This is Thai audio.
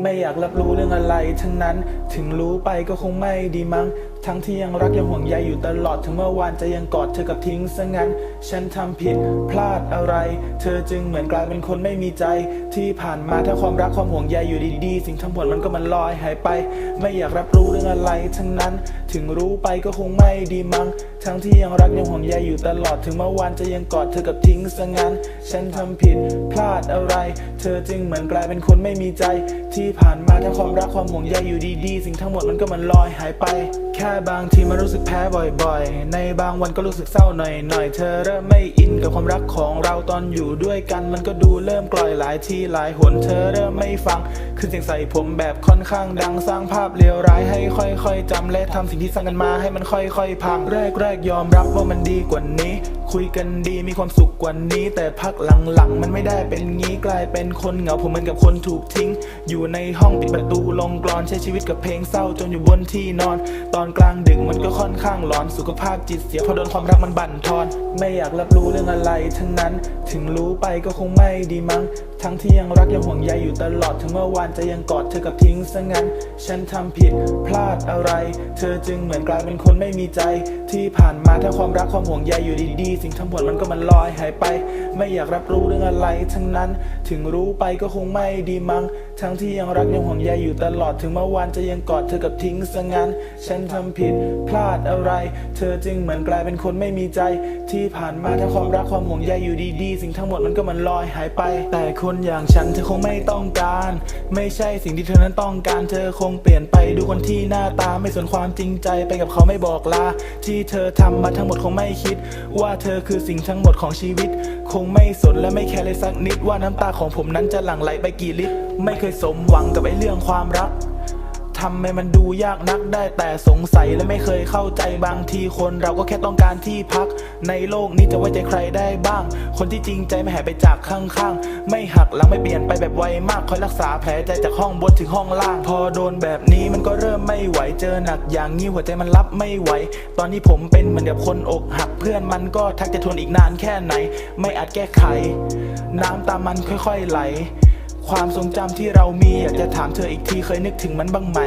ไม่อยากรับรู้เรื่องอะไร ทั้งนั้นถึงรู้ไปก็คงไม่ดีมั้ง ทั้งที่ยังรักยังห่วงใยอยู่ตลอดถึงเมื่อวานจะยังกอดเธอกับทิ้งซะงั้น ฉันทำผิดพลาดอะไร เธอจึงเหมือนกลายเป็นคนไม่มีใจ ที่ผ่านมาถ้าความรักความห่วงใยอยู่ดีๆ สิ่งทั้งหมดมันก็มันลอยหายไป ไม่อยากรับรู้เรื่องอะไร ทั้งนั้น ถึงรู้ไปก็คงไม่ดีมั้ง ทั้งที่ยังรักยังห่วงใยอยู่ตลอดถึงเมื่อวานจะยังกอดเธอกับทิ้งซะงั้น ฉันทำผิดพลาดอะไร เธอจึงเหมือนกลายเป็นคนไม่มีใจที่ผ่านมาทั้งความรักความห่วงใยอยู่ดีๆ สิ่งทั้งหมดมันก็มันลอยหายไป แค่บางทีมันรู้สึกแพ้บ่อยๆ ในบางวันก็รู้สึกเศร้าหน่อยๆ เธอเริ่มไม่อินกับความรักของเราตอนอยู่ด้วยกันมันก็ดูเริ่มกล่อยหลายทีหลายหนเธอเริ่มไม่ฟัง ขึ้นเสียงใส่ผมแบบค่อนข้างดังสร้างภาพเลวร้ายให้ค่อย ๆจำและทำสิ่งที่สร้างกันมาให้มันค่อยๆ พังแรกๆยอมรับว่ามันดีกว่านี้ คุยกันดีมีความสุขกว่านี้ แต่พักหลังๆ มันไม่ได้เป็นงี้กลายเป็นคนเหงาผมเหมือนกับคนถูกทิ้ง อยู่ในห้องปิดประตูลงกรอนใช้ชีวิตกับเพลงเศร้าจนอยู่บนที่นอน ตอนกลางดึกมันก็ค่อนข้างหลอนสุขภาพจิตเสียเพราะโดนความรักมันบั่นทอน ไม่อยากรับรู้เรื่องอะไรทั้งนั้น ถึงรู้ไปก็คงไม่ดีมั้งทั้งที่ยังรักยังห่วงใยอยู่ตลอดถึงเมื่อวานจะยังกอดเธอกับทิ้งซะงั้น ฉันทำผิดพลาดอะไร เธอจึงเหมือนกลายเป็นคนไม่มีใจ ที่ผ่านมาถ้าความรักความห่วงใยอยู่ดีๆ สิ่งทั้งหมดมันก็มันลอยหายไป ไม่อยากรับรู้เรื่องอะไรทั้งนั้น ถึงรู้ไปก็คงไม่ดีมั้ง ทั้งที่ยังรักยังห่วงใยอยู่ตลอด ถึงเมื่อวานจะยังกอดเธอกับทิ้งซะงั้น ฉันทำผิดพลาดอะไร เธอจึงเหมือนกลายเป็นคนไม่มีใจ ที่ผ่านมาถ้าความรักความห่วงใยอยู่ดีๆ สิ่งทั้งหมดมันก็มันลอยหายไป แต่คนอย่างฉันเธอคงไม่ต้องการไม่ใช่สิ่งที่เธอนั้นต้องการเธอคงเปลี่ยนไปดูคนที่หน้าตาไม่สนความจริงใจไปกับเขาไม่บอกลา ที่เธอทำมาทั้งหมดคงไม่คิด ว่าเธอคือสิ่งทั้งหมดของชีวิต คงไม่สนและไม่แคร์เลยสักนิดว่าน้ำตาของผมนั้นจะหลั่งไหลไปกี่ลิตรไม่เคยสมหวังกับไอ้เรื่องความรัก ทำไมมันดูยากนักได้แต่สงสัยและไม่เคยเข้าใจบางทีคนเราก็แค่ต้องการที่พัก ในโลกนี้จะไว้ใจใครได้บ้าง คนที่จริงใจไม่หายไปจากข้างๆ ไม่หักหลังไม่เปลี่ยนไปแบบไวมากคอยรักษาแผลใจจากห้องบนถึงห้องล่าง พอโดนแบบนี้มันก็เริ่มไม่ไหวเจอหนักอย่างนี้หัวใจมันรับไม่ไหว ตอนนี้ผมเป็นเหมือนกับคนอกหักเพื่อนมันก็ทักจะทนอีกนานแค่ไหน ไม่อาจแก้ไข น้ำตามันค่อยๆไหล ความทรงจำที่เรามีอยากจะถามเธออีกทีเคยนึกถึงมันบ้างไหม